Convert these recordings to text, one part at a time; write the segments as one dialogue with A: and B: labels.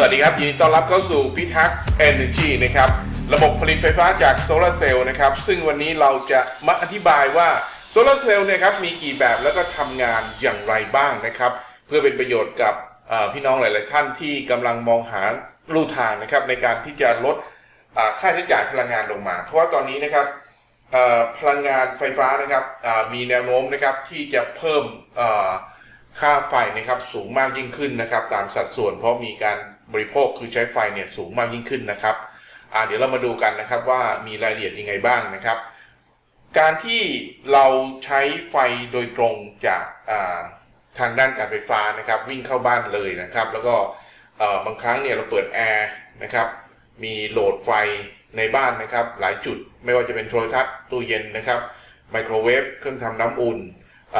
A: สวัสดีครับ ยินดีต้อนรับเข้าสู่พิทักษ์ Energy นะครับ ระบบผลิตไฟฟ้าจากโซลาร์เซลล์นะครับ ซึ่งวันนี้เราจะมาอธิบายว่าโซลาร์เซลล์เนี่ยครับมีกี่แบบแล้วก็ทำงานอย่างไรบ้างนะครับ เพื่อเป็นประโยชน์กับพี่น้องหลาย ๆ ท่านที่กำลังมองหาลู่ทางนะครับในการที่จะลดค่าใช้จ่ายพลังงานลงมา เพราะว่าตอนนี้นะครับพลังงานไฟฟ้านะครับมีแนวโน้มนะครับที่จะเพิ่มค่าไฟนะครับสูงมากยิ่งขึ้นนะครับ ตามสัดส่วนเพราะมีการ บริโภคคือใช้ไฟเนี่ยสูงมากยิ่งขึ้นนะครับเดี๋ยวเรามาดูกันนะครับว่ามีรายละเอียดยังไงบ้างนะครับ การที่เราใช้ไฟโดยตรงจากาทางด้านการไฟฟ้านะครับวิ่งเข้าบ้านเลยนะครับ แล้วก็บางครั้งเนี่ยเราเปิดแอร์นะครับมีโหลดไฟในบ้านนะครับ หลายจุดไม่ว่าจะเป็นโทรทัศน์ตู้เย็นนะครับไมโครเวฟเครื่องทำน้ำอุ่นอ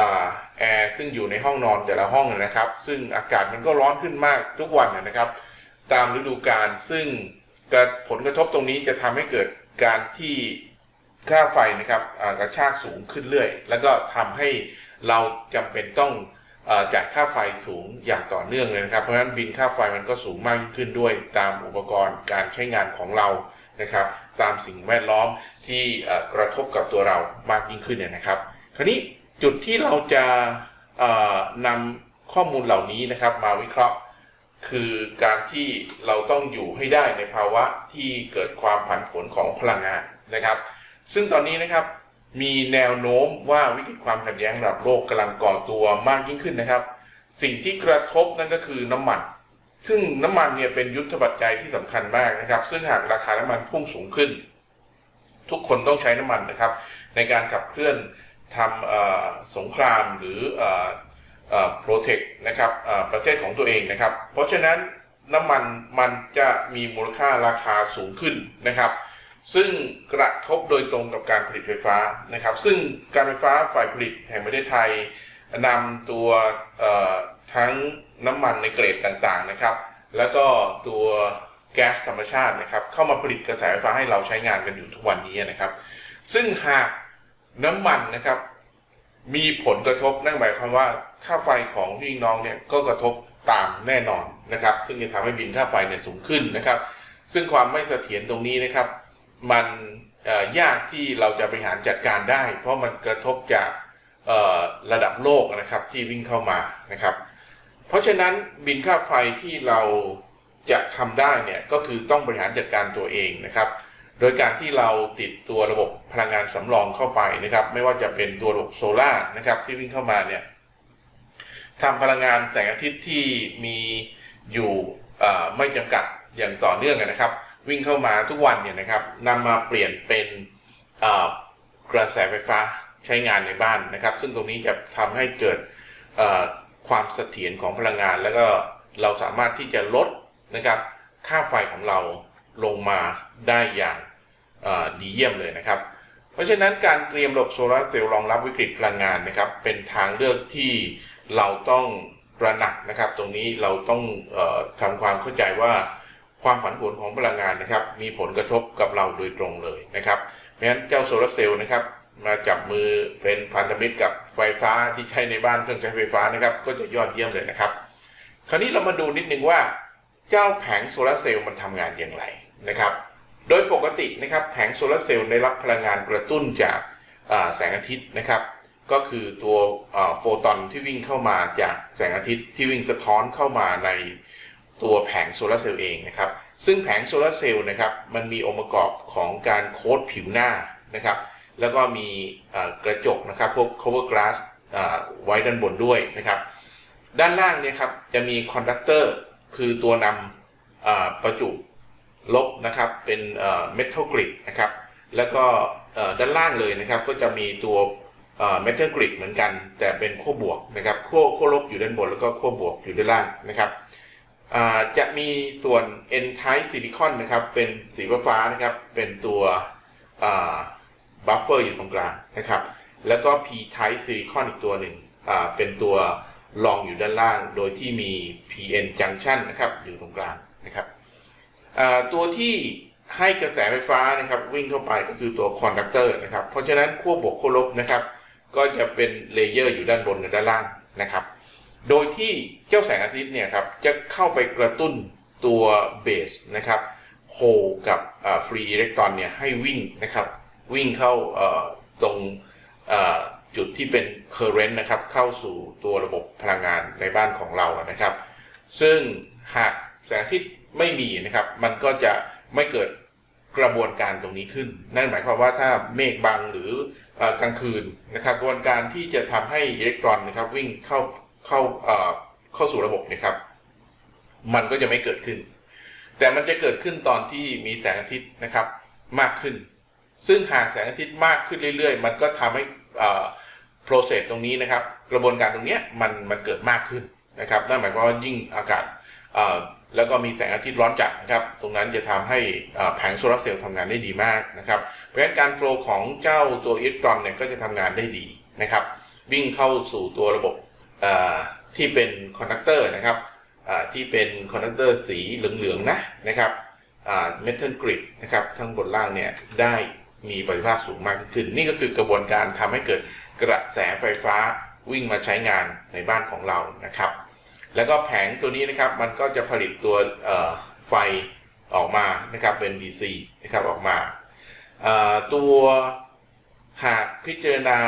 A: แอร์ซึ่งอยู่ในห้องนอนแต่ละห้องนะครับ ซึ่งอากาศมันก็ร้อนขึ้นมากทุกวันนะครับ ตามฤดูกาลซึ่งผลกระทบตรงนี้จะทำให้เกิดการที่ค่าไฟนะครับกระชากสูงขึ้นเรื่อย แล้วก็ทำให้เราจำเป็นต้องอจ่ายค่าไฟสูงอย่างต่อเนื่องเลยนะครับ เพราะฉะนั้นบินค่าไฟมันก็สูงมากขึ้นด้วยตามอุปกรณ์การใช้งานของเรานะครับ ตามสิ่งแวดล้อมที่กระทบกับตัวเรามากยิ่งขึ้นเนี่ยนะครับ คราวนี้จุดที่เราจะนำข้อมูลเหล่านี้นะครับมาวิเคราะห์ คือการที่เราต้องอยู่ให้ได้ในภาวะที่เกิดความผันผวนของพลังงานนะครับ ซึ่งตอนนี้นะครับมีแนวโน้มว่าวิกฤตความขัดแย้งระดับโลกกำลังก่อตัวมากยิ่งขึ้นนะครับ สิ่งที่กระทบนั่นก็คือน้ำมัน ซึ่งน้ำมันเนี่ยเป็นยุทธปัจจัยที่สำคัญมากนะครับ ซึ่งหากราคาน้ำมันพุ่งสูงขึ้น ทุกคนต้องใช้น้ำมันนะครับ ในการขับเคลื่อนทำสงครามหรืออ โปรเทคนะครับประเทศของตัวเองนะครับ เพราะฉะนั้นน้ำมันมันจะมีมูลค่าราคาสูงขึ้นนะครับ ซึ่งกระทบโดยตรงกับการผลิตไฟฟ้านะครับ ซึ่งการไฟฟ้าฝ่ายผลิตแห่งประเทศไทยนำตัวทั้งน้ำมันในเกรดต่างๆนะครับ แล้วก็ตัวแก๊สธรรมชาตินะครับ เข้ามาผลิตกระแสไฟฟ้าให้เราใช้งานกันอยู่ทุกวันนี้นะครับ ซึ่งหากน้ำมันนะครับมีผลกระทบนั่นหมายความว่า ค่าไฟของพี่น้องเนี่ยก็กระทบตามแน่นอนนะครับ ซึ่งจะทำให้บินค่าไฟเนี่ยสูงขึ้นนะครับ ซึ่งความไม่เสถียรตรงนี้นะครับ มันยากที่เราจะบริหารจัดการได้ เพราะมันกระทบจากระดับโลกนะครับที่วิ่งเข้ามานะครับ เพราะฉะนั้นบินค่าไฟที่เราจะทำได้เนี่ยก็คือต้องบริหารจัดการตัวเองนะครับ โดยการที่เราติดตัวระบบพลังงานสำรองเข้าไปนะครับ ไม่ว่าจะเป็นตัวระบบโซลานะครับที่วิ่งเข้ามาเนี่ย ทำพลังงานแสงอาทิตย์ที่มีอยู่ไม่จำกัดอย่างต่อเนื่องนะครับ วิ่งเข้ามาทุกวันเนี่ยนะครับนำมาเปลี่ยนเป็นกระแสไฟฟ้าใช้งานในบ้านนะครับ ซึ่งตรงนี้จะทำให้เกิดความเสถียรของพลังงาน แล้วก็เราสามารถที่จะลดนะครับค่าไฟของเราลงมาได้อย่างดีเยี่ยมเลยนะครับ เพราะฉะนั้นการเตรียมระบบโซลาร์เซลล์รองรับวิกฤตพลังงานนะครับ เป็นทางเลือกที่ เราต้องระหนักนะครับ ตรงนี้เราต้องออทำความเข้าใจว่าความผันผวนของพลังงานนะครับ มีผลกระทบกับเราโดยตรงเลยนะครับ เพราะฉะนั้นเจ้าโซลาร์เซลล์นะครับ มาจับมือเป็นพันธมิตรกับไฟฟ้าที่ใช้ในบ้านเครื่องใช้ไฟฟ้านะครับ ก็จะยอดเยี่ยมเลยนะครับ คราวนี้เรามาดูนิดนึงว่าเจ้าแผงโซลาร์เซลล์มันทำงานอย่างไรนะครับ โดยปกตินะครับแผงโซลาร์เซลล์ได้รับพลังงานกระตุ้นจากแสงอาทิตย์นะครับ ก็คือตัวโฟตอนที่วิ่งเข้ามาจากแสงอาทิตย์ที่วิ่งสะท้อนเข้ามาในตัวแผงโซลาร์เซลล์เองนะครับ ซึ่งแผงโซลาร์เซลล์นะครับมันมีองค์ประกอบของการโค้ดผิวหน้านะครับ แล้วก็มีกระจกนะครับพวก cover glass ไว้ด้านบนด้วยนะครับ ด้านล่างเนี่ยครับจะมีคอนดักเตอร์คือตัวนำประจุลบนะครับเป็นเมทัลกริดนะครับ แล้วก็ด้านล่างเลยนะครับก็จะมีตัว เมทัลกริดเหมือนกัน แต่เป็นขั้วบวกนะครับขั้วขั้วลบอยู่ด้านบนแล้วก็ขั้วบวกอยู่ด้านล่างนะครับจะมีส่วน N type silicon นะครับ เป็นสีฟ้านะครับ เป็นตัวบัฟเฟอร์อยู่ตรงกลางนะครับ แล้วก็ P type silicon อีกตัวหนึ่งเป็นตัวรองอยู่ด้านล่าง โดยที่มี PN junction นะครับอยู่ตรงกลางนะครับตัวที่ให้กระแสไฟฟ้านะครับวิ่งเข้าไปก็คือตัวคอนดักเตอร์นะครับ เพราะฉะนั้นขั้วบวกขั้วลบนะครับ ก็จะเป็นเลเยอร์อยู่ด้านบนกับด้านล่างนะครับ โดยที่เจ้าแสงอาทิตย์เนี่ยครับจะเข้าไปกระตุ้นตัวเบสนะครับโฮกับฟรีอิเล็กตรอนเนี่ยให้วิ่งนะครับ วิ่งเข้าตรงจุดที่เป็น current นะครับเข้าสู่ตัวระบบพลังงานในบ้านของเรานะครับ ซึ่งหากแสงอาทิตย์ไม่มีนะครับ มันก็จะไม่เกิดกระบวนการตรงนี้ขึ้น นั่นหมายความว่าถ้าเมฆบังหรือ กลางคืนนะครับกระบวนการที่จะทำให้อิเล็กตรอนนะครับวิ่งเข้าเข้าเข้าสู่ระบบนะครับ มันก็จะไม่เกิดขึ้น แต่มันจะเกิดขึ้นตอนที่มีแสงอาทิตย์นะครับมากขึ้น ซึ่งหากแสงอาทิตย์มากขึ้นเรื่อยๆ มันก็ทำให้เอ่อ process ตรงนี้นะครับ กระบวนการตรงเนี้ยมันมันเกิดมากขึ้นนะครับนั่นหมายความว่ายิ่งอากาศ แล้วก็มีแสงอาทิตย์ร้อนจัดนะครับ ตรงนั้นจะทำให้แผงโซลาร์เซลล์ทำงานได้ดีมากนะครับ เพราะฉะนั้นการโฟล์ของเจ้าตัวอิเล็กตรอนเนี่ยก็จะทำงานได้ดีนะครับ วิ่งเข้าสู่ตัวระบบที่เป็นคอนดักเตอร์นะครับที่เป็นคอนดักเตอร์สีเหลืองๆนะนะครับเมทัลกริดนะครับทั้งบนล่างเนี่ยได้มีประสิทธิภาพสูงมากขึ้น นี่ก็คือกระบวนการทำให้เกิดกระแสไฟฟ้าวิ่งมาใช้งานในบ้านของเรานะครับ แล้วก็แผงตัวนี้นะครับมันก็จะผลิตตัวไฟออกมานะครับเป็น DC นะครับออกมา ตัวหากพิจารณา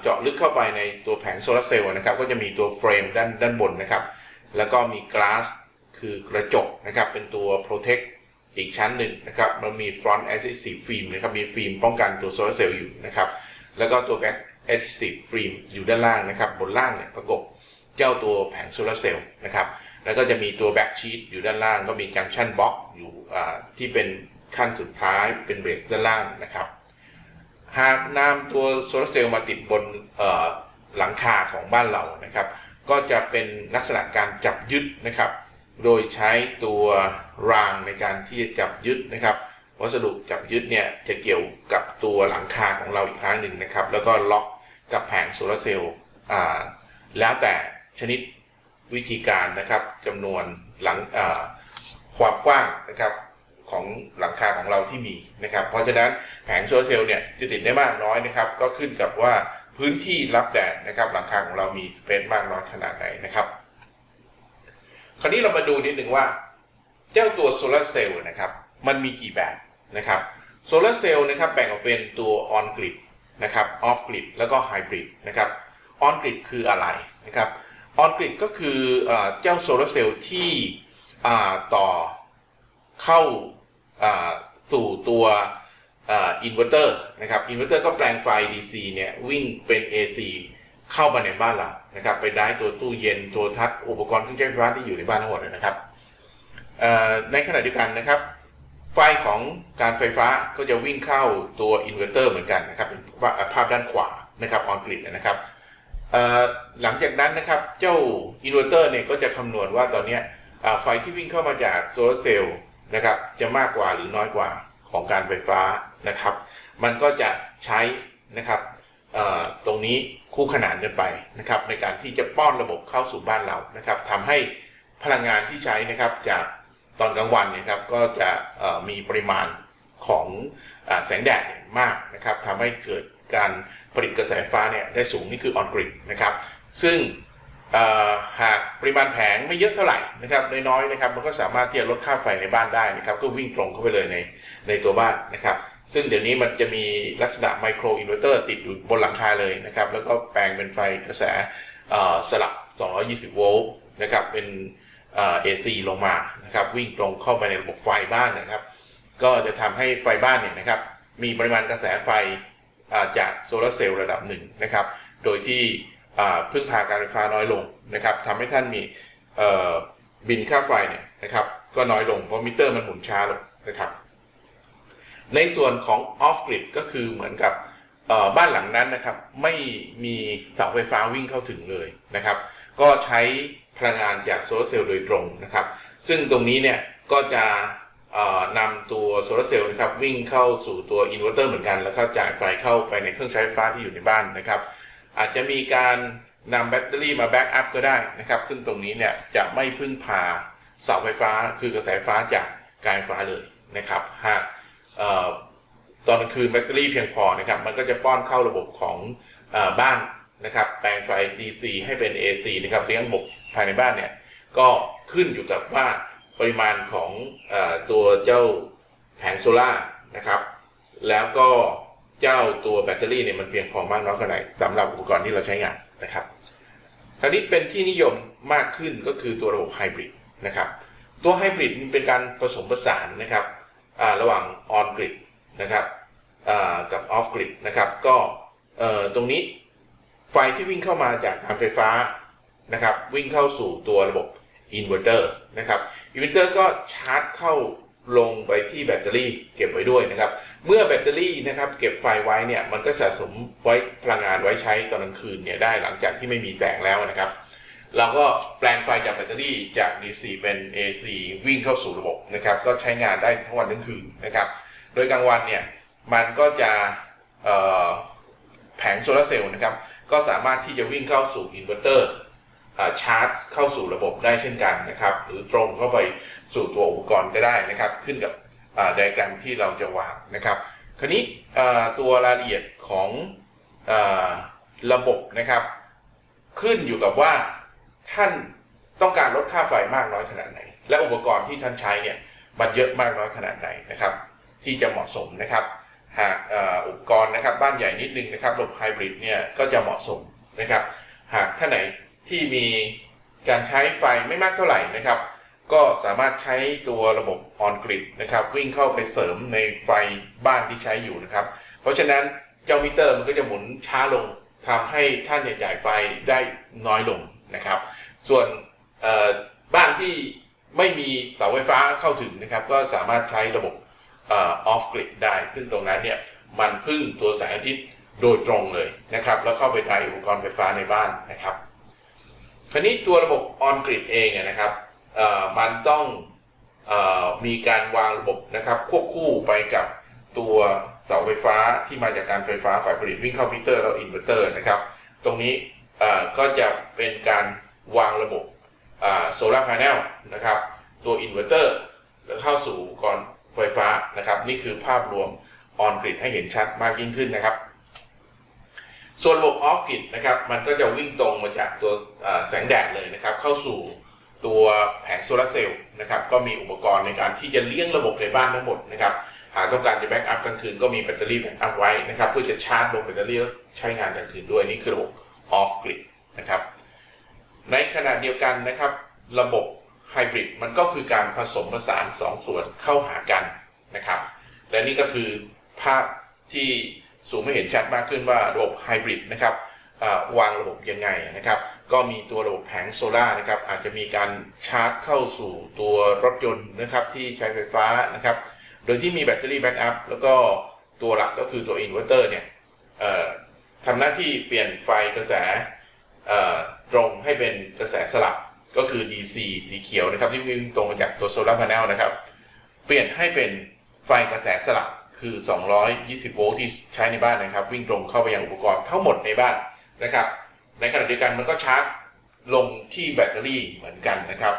A: เจาะลึกเข้าไปในตัวแผงโซลาร์เซลล์นะครับก็จะมีตัวเฟรมด้านด้านบนนะครับ แล้วก็มีก a s s คือกระจกนะครับเป็นตัว protect อีกชั้นหนึ่งนะครับมันมี front adhesive film นะครับมีฟิล์มป้องกันตัวโซลาร์เซลล์อยู่นะครับ แล้วก็ตัว back adhesive film อยู่ด้านล่างนะครับ บนล่างเนี่ยประกบ เจ้าตัวแผงโซลาร์เซลล์นะครับ แล้วก็จะมีตัว back sheet อยู่ด้านล่างก็มี junction box อยู่ที่เป็นขั้นสุดท้ายเป็นเบสด้านล่างนะครับ หากนำตัวโซลาร์เซลล์มาติดบนหลังคาของบ้านเรานะครับ ก็จะเป็นลักษณะการจับยึดนะครับ โดยใช้ตัวรางในการที่จะจับยึดนะครับวัสดุจับยึดเนี่ยจะเกี่ยวกับตัวหลังคาของเราอีกครั้งหนึ่งนะครับ แล้วก็ล็อกกับแผงโซลาร์เซลล์แล้วแต่ ชนิดวิธีการนะครับจำนวนหลังความกว้างนะครับของหลังคาของเราที่มีนะครับ เพราะฉะนั้นแผงโซลาร์เซลล์เนี่ยจะติดได้มากน้อยนะครับ ก็ขึ้นกับว่าพื้นที่รับแดดนะครับ หลังคาของเรามีสเปซมากน้อยขนาดไหนนะครับ คราวนี้เรามาดูนิดหนึ่งว่า เจ้าตัวโซลาร์เซลล์นะครับ มันมีกี่แบบนะครับโซลาร์เซลล์นะครับแบ่งออกเป็นตัวออนกริดนะครับออฟกริดแล้วก็ไฮบริดนะครับออนกริดคืออะไรนะครับ ออนกริดก็คือเอเจ้าโซลาร์เซลล์ที่ต่อเข้าสู่ตัวอินเวอร์เตอร์นะครับอินเวอร์เตอร์ก็แปลงไฟ DC เนี่ยวิ่งเป็น AC เข้ามาในบ้านเรานะครับไปได้ตัวตู้เย็นโทรทัศน์อุปกรณ์เครื่องใช้ไฟฟ้าที่อยู่ในบ้านทั้งหมดนะครับในขณะเดียวกันนะครับ ไฟของการไฟฟ้าก็จะวิ่งเข้าตัวอินเวอร์เตอร์เหมือนกันนะครับเป็นภาพด้านขวานะครับออนกริดนะครับ หลังจากนั้นนะครับเจ้าอินเวอร์เตอร์เนี่ยก็จะคำนวณว่าตอนนี้ไฟที่วิ่งเข้ามาจากโซลาร์เซลล์นะครับจะมากกว่าหรือน้อยกว่าของการไฟฟ้านะครับ มันก็จะใช้นะครับตรงนี้คู่ขนานกันไปนะครับในการที่จะป้อนระบบเข้าสู่บ้านเรานะครับทำให้พลังงานที่ใช้นะครับจากตอนกลางวันนี่ยครับก็จะมีปริมาณของอแสงแดดมากนะครับทำให้เกิด การผลิตกระแสไฟฟ้าเนี่ยได้สูงนี่คือออนกริดนะครับ ซึ่งหากปริมาณแผงไม่เยอะเท่าไหร่นะครับน้อยๆนะครับมันก็สามารถที่จะลดค่าไฟในบ้านได้นะครับ ก็วิ่งตรงเข้าไปเลยในในตัวบ้านนะครับ ซึ่งเดี๋ยวนี้มันจะมีลักษณะไมโครอินเวอร์เตอร์ติดอยู่บนหลังคาเลยนะครับ แล้วก็แปลงเป็นไฟกระแสเอ่อสลับ 220 โวลต์นะครับเป็นเอ่อ AC ลงมานะครับวิ่งตรงเข้าไปในระบบไฟบ้านนะครับ ก็จะทำให้ไฟบ้านเนี่ยนะครับมีปริมาณกระแสไฟ จากโซลาร์เซลล์ระดับหนึ่งนะครับ โดยที่พึ่งพาการไฟฟ้าน้อยลงนะครับทำให้ท่านมีบินค่าไฟเนี่ยนะครับก็น้อยลงเพราะมิเตอร์มันหมุนช้าลงนะครับ ในส่วนของ off grid ก็คือเหมือนกับบ้านหลังนั้นนะครับไม่มีเสาไฟฟ้าวิ่งเข้าถึงเลยนะครับ ก็ใช้พลังงานจากโซลาร์เซลล์โดยตรงนะครับ ซึ่งตรงนี้เนี่ยก็จะ นำตัวโซลาร์เซลล์นะครับวิ่งเข้าสู่ตัวอินเวอร์เตอร์เหมือนกัน แล้วก็จ่ายไฟเข้าไปในเครื่องใช้ไฟฟ้าที่อยู่ในบ้านนะครับ อาจจะมีการนำแบตเตอรี่มาแบ็กอัพก็ได้นะครับ ซึ่งตรงนี้เนี่ยจะไม่พึ่งพาเสาไฟฟ้าคือกระแสไฟฟ้าจากการไฟฟ้าเลยนะครับ หากตอนกลางคืนแบตเตอรี่เพียงพอนะครับ มันก็จะป้อนเข้าระบบของอบ้านนะครับ แปลงไฟ DC ให้เป็น AC นะครับเลี้ยงระบบภายในบ้านเนี่ยก็ขึ้นอยู่กับว่า ปริมาณของอตัวเจ้าแผงโซล่านะครับ แล้วก็เจ้าตัวแบตเตอรี่เนี่ยมันเพียงพอมากน้อยแค่ไหนสำหรับอุปกรณ์ที่เราใช้งานนะครับคราวนี้เป็นที่นิยมมากขึ้นก็คือตัวระบบไฮบริดนะครับ ตัวไฮบริดมันเป็นการผสมผสานนะครับระหว่างออนกริดนะครับกับออฟกริดนะครับ ก็ตรงนี้ไฟที่วิ่งเข้ามาจากการไฟฟ้านะครับ วิ่งเข้าสู่ตัวระบบ อินเวอร์เตอร์นะครับอินเวอร์เตอร์ก็ชาร์จเข้าลงไปที่แบตเตอรี่เก็บไว้ด้วยนะครับ เมื่อแบตเตอรี่นะครับเก็บไฟไว้เนี่ยมันก็สะสมไว้พลังงานไว้ใช้ตอนกลางคืนเนี่ยได้หลังจากที่ไม่มีแสงแล้วนะครับ เราก็แปลงไฟจากแบตเตอรี่จาก DC เป็น AC วิ่งเข้าสู่ระบบนะครับ ก็ใช้งานได้ทั้งวันทั้งคืนนะครับ โดยกลางวันเนี่ยมันก็จะแผงโซลาร์เซลล์นะครับก็สามารถที่จะวิ่งเข้าสู่อินเวอร์เตอร์ ชาร์จเข้าสู่ระบบได้เช่นกันนะครับ หรือตรงเข้าไปสู่ตัวอุปกรณ์ก็ได้นะครับ ขึ้นกับไดอะแกรมที่เราจะวางนะครับ คราวนี้ตัวรายละเอียดของอาระบบนะครับ ขึ้นอยู่กับว่าท่านต้องการลดค่าไฟมากน้อยขนาดไหน และอุปกรณ์ที่ท่านใช้เนี่ยมันเยอะมากน้อยขนาดไหนนะครับ ที่จะเหมาะสมนะครับ หากอุปกรณ์นะครับบ้านใหญ่นิดนึงนะครับระบบไฮบริดเนี่ยก็จะเหมาะสมนะครับ หากท่านไหน ที่มีการใช้ไฟไม่มากเท่าไหร่นะครับ ก็สามารถใช้ตัวระบบออนกริดนะครับ วิ่งเข้าไปเสริมในไฟบ้านที่ใช้อยู่นะครับ เพราะฉะนั้นเจ้ามิเตอร์มันก็จะหมุนช้าลงทำให้ท่านเนี่ยจ่ายไฟได้น้อยลงนะครับ ส่วนบ้านที่ไม่มีเสาไฟฟ้าเข้าถึงนะครับ ก็สามารถใช้ระบบออฟกริดได้ ซึ่งตรงนั้นเนี่ยมันพึ่งตัวแสงอาทิตย์โดยตรงเลยนะครับ แล้วเข้าไปในอุปกรณ์ไฟฟ้าในบ้านนะครับ คราวนี้ตัวระบบออนกริดเองนะครับมันต้องอมีการวางระบบนะครับ ควบคู่ไปกับตัวเสาไฟฟ้าที่มาจากการไฟฟ้าฝ่ายผลิตวิ่งเข้ามิเตอร์แล้วอินเวอร์เตอร์นะครับ ตรงนี้ก็จะเป็นการวางระบบโซลาร์พาร์เนลนะครับ ตัวอินเวอร์เตอร์แล้วเข้าสู่อุปกรณ์ไฟฟ้านะครับ นี่คือภาพรวมออนกริดให้เห็นชัดมากยิ่งขึ้นนะครับ ส่วนระบบออฟกิดนะครับมันก็จะวิ่งตรงมาจากตัวแสงแดดเลยนะครับเข้าสู่ตัวแผงโซลาร์เซลล์นะครับก็มีอุปกรณ์ในการที่จะเลี้ยงระบบในบ้านทั้งหมดนะครับหากต้องการจะแบ็กอัพกลางคืนก็มีแบตเตอรี่แบ็กอัพไว้นะครับเพื่อจะชาร์จลงแบตเตอรี่แล้วใช้งานกลางคืนด้วยนี่คือระบบออฟกริดนะครับในขณะเดียวกันนะครับระบบไฮบริดมันก็คือการผสมผสานสองส่วนเข้าหากันนะครับและนี่ก็คือภาพที่ สูงไม่เห็นชัดมากขึ้นว่าระบบไฮบริดนะครับวางระบบยังไงนะครับ ก็มีตัวระบบแผงโซล่านะครับ อาจจะมีการชาร์จเข้าสู่ตัวรถยนต์นะครับที่ใช้ไฟฟ้านะครับ โดยที่มีแบตเตอรี่แบ็กอัพแล้วก็ตัวหลักก็คือตัวอินเวอร์เตอร์เนี่ยทำหน้าที่เปลี่ยนไฟกระแสตรงให้เป็นกระแสสลับก็คือ DC สีเขียวนะครับที่วิ่งตรงมาจากตัวโซลาร์พาร์เนลนะครับ เปลี่ยนให้เป็นไฟกระแสสลับ คือ 220 โวลต์ที่ใช้ในบ้านนะครับ วิ่งตรงเข้าไปยังอุปกรณ์ทั้งหมดในบ้านนะครับ ในขณะเดียวกันมันก็ชาร์จลงที่แบตเตอรี่เหมือนกันนะครับ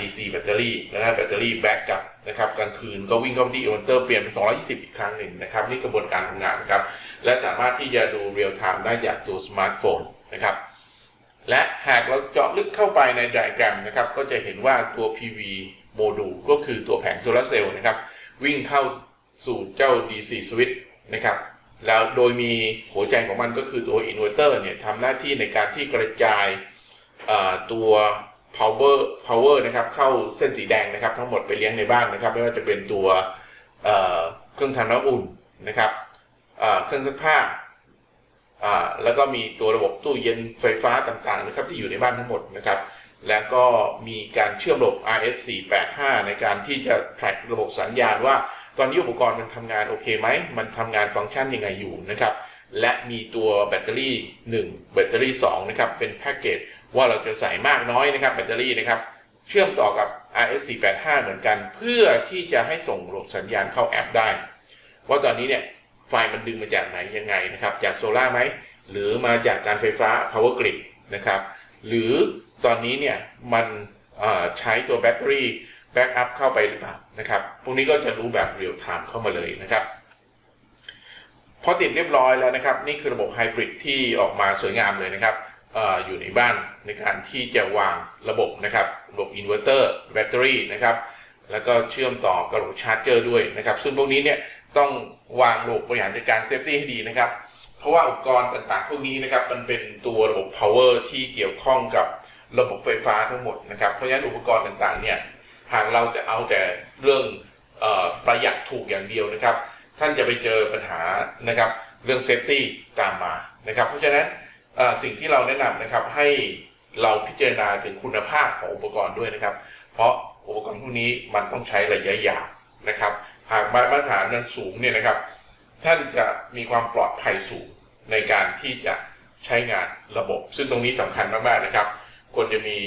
A: DC แบตเตอรี่แล้วก็แบตเตอรี่แบ็กกับนะครับกลางคืนก็วิ่งเข้าไปที่อินเวอร์เตอร์เปลี่ยนเป็น 220 อีกครั้งหนึ่งนะครับ นี่กระบวนการทำงานนะครับ และสามารถที่จะดูเรียลไทม์ได้จากตัวสมาร์ทโฟนนะครับและหากเราเจาะลึกเข้าไปในไดอะแกรมนะครับ ก็จะเห็นว่าตัว PV โมดูลก็คือตัวแผงโซลาร์เซลล์นะครับ วิ่งเข้า สู่เจ้า DC switch นะครับ แล้วโดยมีหัวใจของมันก็คือตัวอินเวอร์เตอร์เนี่ยทำหน้าที่ในการที่กระจายตัว power power นะครับเข้าเส้นสีแดงนะครับ ทั้งหมดไปเลี้ยงในบ้านนะครับ ไม่ว่าจะเป็นตัวเครื่องทำน้ำอุ่นนะครับเครื่องซักผ้าแล้วก็มีตัวระบบตู้เย็นไฟฟ้าต่างๆนะครับที่อยู่ในบ้านทั้งหมดนะครับ แล้วก็มีการเชื่อมระบบ RS485 ในการที่จะ track ระบบสัญญาณว่า ตอนนี้อุปกรณ์มันทำงานโอเคไหม มันทำงานฟังก์ชันยังไงอยู่นะครับ และมีตัวแบตเตอรี่ 1 แบตเตอรี่2นะครับ เป็นแพ็กเกจว่าเราจะใส่มากน้อยนะครับแบตเตอรี่นะครับ เชื่อมต่อกับ RS485 เหมือนกัน เพื่อที่จะให้ส่งระบบสัญญาณเข้าแอปได้ ว่าตอนนี้เนี่ยไฟมันดึงมาจากไหนยังไงนะครับ จากโซล่าไหม หรือมาจากการไฟฟ้า power grid นะครับ หรือตอนนี้เนี่ยมันใช้ตัวแบตเตอรี่ แบ็กอัพเข้าไปหรือเปล่านะครับพวกนี้ก็จะรู้แบบเรียลไทม์เข้ามาเลยนะครับพอติดเรียบร้อยแล้วนะครับ นี่คือระบบไฮบริดที่ออกมาสวยงามเลยนะครับอออยู่ในบ้านในการที่จะวางระบบนะครับ ระบบอินเวอร์เตอร์แบตเตอรี่นะครับ แล้วก็เชื่อมต่อกับระบบชาร์จเจอร์ด้วยนะครับ ซึ่งพวกนี้เนี่ยต้องวางระบบบริหารจัดการเซฟตี้ให้ดีนะครับ เพราะว่าอุปกรณ์ต่างๆ พวกนี้นะครับมันเป็นตัวระบบ power ที่เกี่ยวข้องกับระบบไฟฟ้าทั้งหมดนะครับ เพราะฉะนั้นอุปกรณ์ต่างๆเนี่ย หากเราจะเอาแต่เรื่องอประหยัดถูกอย่างเดียวนะครับ ท่านจะไปเจอปัญหานะครับ เรื่องเซฟตี้ตามมานะครับ เพราะฉะนั้นสิ่งที่เราแนะนำนะครับให้เราพิจารณาถึงคุณภาพของอุปกรณ์ด้วยนะครับ เพราะอุปกรณ์พวกนี้มันต้องใช้ระยะยาวนะครับ หากมาตรฐานนั้นสูงเนี่ยนะครับ ท่านจะมีความปลอดภัยสูงในการที่จะใช้งานระบบ ซึ่งตรงนี้สำคัญมากๆนะครับควรจะมี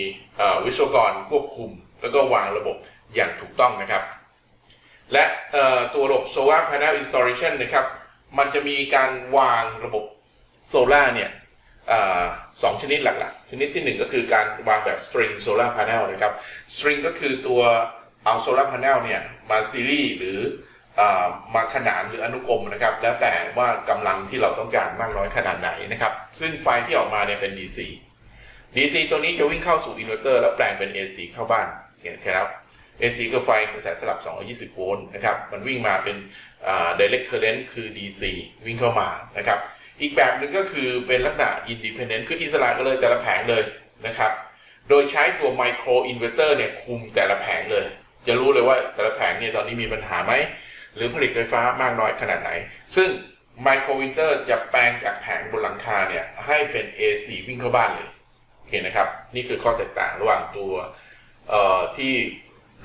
A: วิศวกรควบคุม แล้วก็วางระบบอย่างถูกต้องนะครับ และตัวระบบ Solar Panel Installation นะครับ มันจะมีการวางระบบโซลาร์เนี่ยอสองชนิดหลักๆ ชนิดที่หนึ่งก็คือการวางแบบ String Solar Panel นะครับ String ก็คือตัวเอาโซลาร์พา n นลเนี่ยมาซีรีส์หรืออมาขนานหรืออนุกรมนะครับ แล้วแต่ว่ากำลังที่เราต้องการมากน้อยขนาดไหนนะครับ ซึ่งไฟที่ออกมาเนี่ยเป็น DC DC ตัวนี้จะวิ่งเข้าสู่อินเวอร์เตอร์แล้วแปลงเป็น AC เข้าบ้าน นไหมครับ AC ก็ไฟกระแสสลับ 220 โวลต์นะครับ มันวิ่งมาเป็น direct current คือ DC วิ่งเข้ามานะครับ อีกแบบหนึ่งก็คือเป็นลักษณะ independent คืออิสระกันเลยแต่ละแผงเลยนะครับ โดยใช้ตัว micro inverter เนี่ยคุมแต่ละแผงเลย จะรู้เลยว่าแต่ละแผงเนี่ยตอนนี้มีปัญหาไหม หรือผลิตไฟฟ้ามากน้อยขนาดไหน ซึ่ง micro inverter จะแปลงจากแผงบนหลังคาเนี่ยให้เป็น AC วิ่งเข้าบ้านเลย โอเคนะครับ นี่คือข้อแตกต่างระหว่างตัว ที่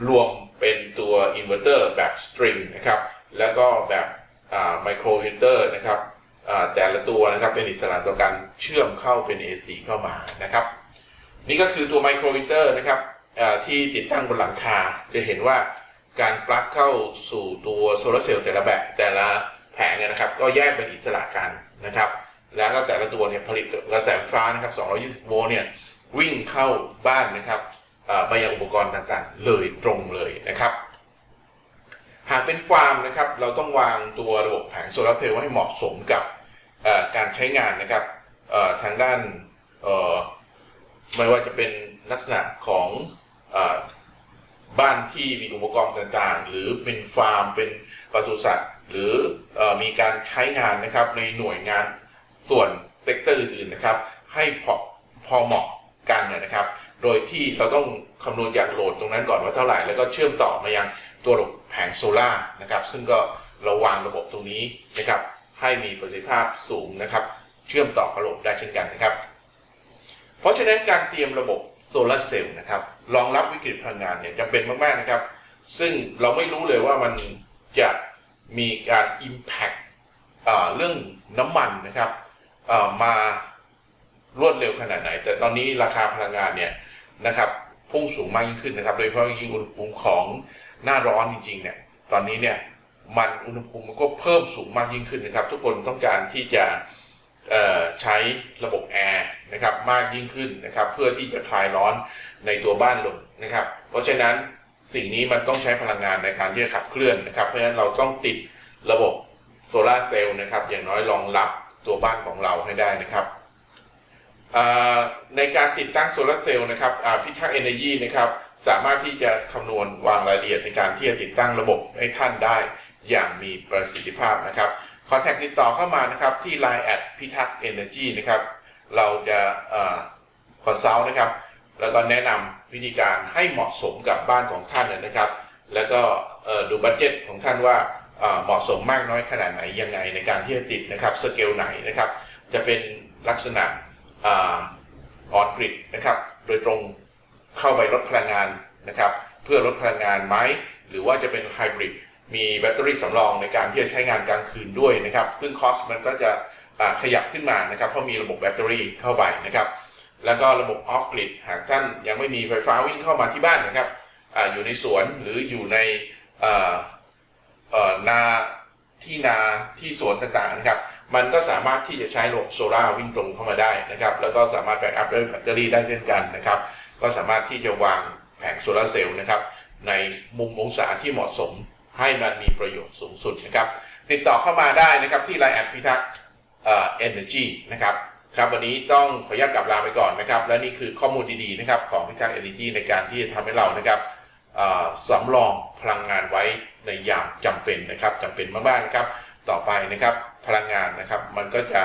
A: รวมเป็นตัวอินเวอร์เตอร์แบบสตริงนะครับ แล้วก็แบบไมโครอินเวอร์เตอร์นะครับแต่ละตัวนะครับเป็นอิสระต่อการเชื่อมเข้าเป็น AC เข้ามานะครับ นี่ก็คือตัวไมโครอินเตอร์นะครับที่ติดตั้งบนหลังคาจะเห็นว่าการปลั๊กเข้าสู่ตัวโซลาร์เซลล์แต่ละแบบแต่ละแผงนะครับ ก็แยกเป็นอิสระกันนะครับ แล้วก็แต่ละตัวเนี่ยผลิตกระแสไฟฟ้านะครับ 220 โวลต์เนี่ยวิ่งเข้าบ้านนะครับ ไปยังอุปกรณ์ต่างๆ เลยตรงเลยนะครับหากเป็นฟาร์มนะครับเราต้องวางตัวระบบแผงโซลาร์เซลล์ให้เหมาะสมกับการใช้งานนะครับทางด้านไม่ว่าจะเป็นลักษณะของอบ้านที่มีอุปกรณ์ต่างๆ หรือเป็นฟาร์มเป็นปศุสัตว์ หรือออมีการใช้งานนะครับในหน่วยงานส่วนเซกเตอร์อื่นๆนะครับ ให้พอพอเหมาะกันนะครับ โดยที่เราต้องคำนวณจากโหลดตรงนั้นก่อนว่าเท่าไหร่ แล้วก็เชื่อมต่อมายังตัวระบบแผงโซล่านะครับ ซึ่งก็เราวางระบบตรงนี้นะครับให้มีประสิทธิภาพสูงนะครับ เชื่อมต่อกับระบบได้เช่นกันนะครับ เพราะฉะนั้นการเตรียมระบบโซลาร์เซลล์นะครับรองรับวิกฤตพลังงานเนี่ยจำเป็นมากๆนะครับ ซึ่งเราไม่รู้เลยว่ามันจะมีการ Impact เรื่องน้ำมันนะครับมารวดเร็วขนาดไหน แต่ตอนนี้ราคาพลังงานเนี่ย นะครับพุ่งสูงมากยิ่งขึ้นนะครับ โดยเฉพาะยิ่งอุณหภูมิของหน้าร้อนจริงๆเนี่ยตอนนี้เนี่ยมันอุณหภูมิมันก็เพิ่มสูงมากยิ่งขึ้นนะครับ ทุกคนต้องการที่จะใช้ระบบแอร์นะครับมากยิ่งขึ้นนะครับ เพื่อที่จะคลายร้อนในตัวบ้านลงนะครับ เพราะฉะนั้นสิ่งนี้มันต้องใช้พลังงานในการที่จะขับเคลื่อนนะครับ เพราะฉะนั้นเราต้องติดระบบโซลาเซลล์นะครับ อย่างน้อยรองรับตัวบ้านของเราให้ได้นะครับ ในการติดตั้งโซลาร์เซลล์นะครับพิทักษ์เอเนจีนะครับสามารถที่จะคำนวณวางรายละเอียดในการที่จะติดตั้งระบบให้ท่านได้อย่างมีประสิทธิภาพนะครับคอนแทคติดต่อเข้ามานะครับที่ Line แอดพิทักษ์เอเนจีนะครับเราจะคอนซัลท์นะครับแล้วก็แนะนำวิธีการให้เหมาะสมกับบ้านของท่านนะครับ แล้วก็ดูบัตเจ็ตของท่านว่าเหมาะสมมากน้อยขนาดไหนยังไงในการที่จะติดนะครับสเกลไหนนะครับจะเป็นลักษณะ ออนกริดนะครับ โดยตรงเข้าไปลดพลังงานนะครับ เพื่อลดพลังงานไหมหรือว่าจะเป็นไฮบริดมีแบตเตอรี่สำรองในการที่จะใช้งานกลางคืนด้วยนะครับ ซึ่งคอสมันก็จะขยับขึ้นมานะครับเพราะมีระบบแบตเตอรี่เข้าไปนะครับ แล้วก็ระบบออฟกริดหากท่านยังไม่มีไฟฟ้าวิ่งเข้ามาที่บ้านนะครับออยู่ในสวนหรืออยู่ในนาที่นาที่สวนต่างๆนะครับ มันก็สามารถที่จะใช้ระบบโซลาร์วิ่งตรงเข้ามาได้นะครับ แล้วก็สามารถแบ็กอัพด้วยแบตเตอรี่ได้เช่นกันนะครับ ก็สามารถที่จะวางแผงโซลาร์เซลล์นะครับ ในมุมองศาที่เหมาะสมให้มันมีประโยชน์สูงสุดนะครับ ติดต่อเข้ามาได้นะครับที่ไลน์แอดพิทักษ์เอ่อ energy นะครับครับวันนี้ต้องขออนุญาตกลับลาไปก่อนนะครับ และนี่คือข้อมูลดีๆนะครับของพิทักษ์เอเนจีในการที่จะทำให้เรานะครับสำรองพลังงานไว้ในยามจำเป็นนะครับจำเป็นมากๆนะครับ ต่อไปนะครับ พลังงานนะครับ มันก็จะ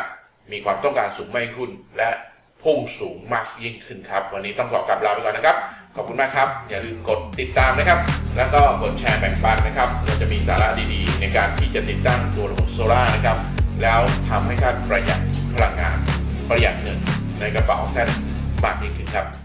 A: มีความต้องการสูงมากขึ้น และพุ่งสูงมากยิ่งขึ้นครับ วันนี้ต้องขอกลับลาไปก่อนนะครับ ขอบคุณมากครับ อย่าลืมกดติดตามนะครับ แล้วก็กดแชร์แบ่งปันนะครับเราจะมีสาระดีๆ ในการที่จะติดตั้งตัวระบบโซล่านะครับ แล้วทำให้ท่านประหยัดพลังงาน ประหยัดเงินในกระเป๋าท่านมากยิ่งขึ้นครับ